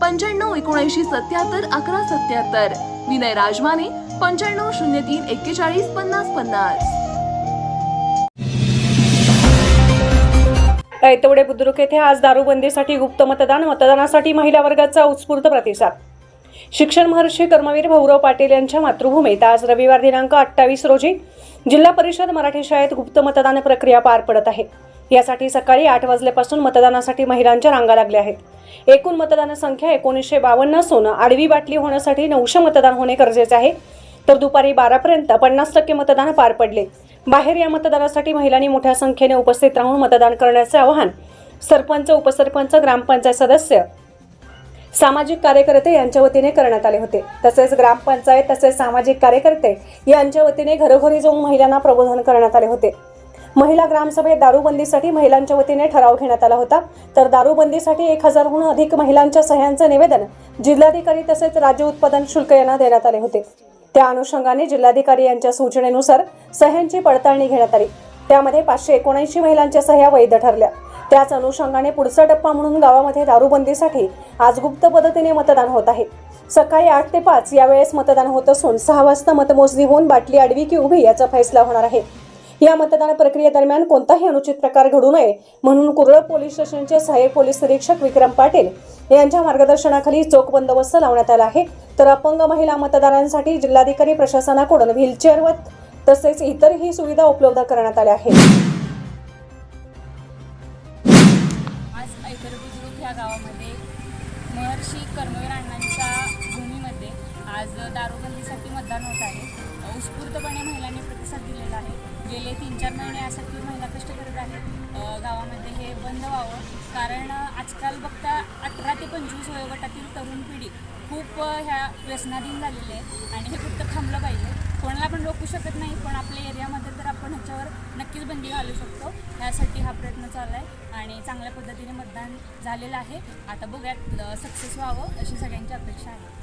पंच्याण्णव एकोणऐंशी सत्याहत्तर अकरा सत्याहत्तर. विनय राजमाने पंच्याण्णव शून्य तीन एक्केचाळीस पन्नास पन्नास. ऐतवडे बुद्रुक येथे आज दारूबंदीसाठी गुप्त मतदान मतदानासाठी महिला वर्गाचा उत्स्फूर्त प्रतिसाद. शिक्षण महर्षी कर्मवीर भाऊराव पाटील यांच्या मातृभूमीत आज रविवार दिनांक अठ्ठावीस रोजी जिल्हा परिषद मराठी शाळेत गुप्त मतदान प्रक्रिया पार पडत आहे. यासाठी सकाळी आठ वाजल्यापासून मतदानासाठी महिलांच्या रांगा लागल्या आहेत. एकूण मतदान संख्या एकोणीसशे बावन्न असून आडवी बाटली होण्यासाठी नऊशे मतदान होणे गरजेचे आहे. तर दुपारी बारापर्यंत पन्नास टक्के मतदान पार पडले. बाहेर या मतदानासाठी महिलांनी मोठ्या संख्येने उपस्थित राहून मतदान करण्याचे आवाहन सरपंच उपसरपंच ग्रामपंचायत सदस्य सामाजिक कार्यकर्ते यांच्या वतीने करण्यात आले होते. तसेच ग्रामपंचायत तसेच सामाजिक कार्यकर्ते यांच्या वतीने घरोघरी जाऊन महिलांना प्रबोधन करण्यात आले होते. महिला ग्रामसभेत दारूबंदीसाठी महिलांच्या वतीने ठराव घेण्यात आला होता. तर दारूबंदीसाठी एक हजारहून अधिक महिलांच्या सह्यांचं निवेदन जिल्हाधिकारी तसेच राज्य उत्पादन शुल्क यांना देण्यात आले होते. त्या अनुषंगाने जिल्हाधिकारी यांच्या सूचनेनुसार सह्यांची पडताळणी घेण्यात आली. त्यामध्ये पाचशे एकोणऐंशी महिलांच्या सह्या वैध ठरल्या. त्याच अनुषंगाने पुढचा टप्पा म्हणून गावामध्ये दारूबंदीसाठी आज गुप्त पद्धतीने मतदान होत आहे. सकाळी आठ ते पाच यावेळेस मतदान होत असून सहा वाजता मतमोजणी होऊन बाटली आडवी की उभी याचा फैसला होणार आहे. या मतदान प्रक्रियेदरम्यान कोणताही अनुचित प्रकार घडू नये म्हणून कुरळ पोलीस स्टेशनचे सहाय्यक पोलीस निरीक्षक विक्रम पाटील यांच्या मार्गदर्शनाखाली चोख बंदोबस्त लावण्यात आला आहे. तर अपंग महिला मतदारांसाठी जिल्हाधिकारी प्रशासनाकडून व्हीलचेअर व तसेच इतरही सुविधा उपलब्ध करण्यात आल्या आहेत. या गावामध्ये महर्षी कर्मवीर अण्णांच्या भूमीमध्ये आज दारूबंदीसाठी मतदान होत आहे. उत्स्फूर्तपणे महिलांनी प्रतिसाद दिलेला आहे. गेले तीन चार महिने यासाठी महिला कष्ट करत आहेत गावामध्ये हे बंद व्हावं. कारण आजकाल बघता अठरा ते पंचवीस वयोगटातील तरुण पिढी खूप ह्या व्यसनाधीन झालेल्या आहे. आणि हे फक्त थांबलं पाहिजे. कोणाला पण रोखू शकत नाही पण आपल्या एरियामध्ये तर आपण ह्याच्यावर नक्कीच बंदी घालू शकतो. ह्यासाठी हा प्रयत्न चालला आहे आणि चांगल्या पद्धतीने मतदान झालेलं आहे. आता बघूयात सक्सेस व्हावं अशी सगळ्यांची अपेक्षा आहे.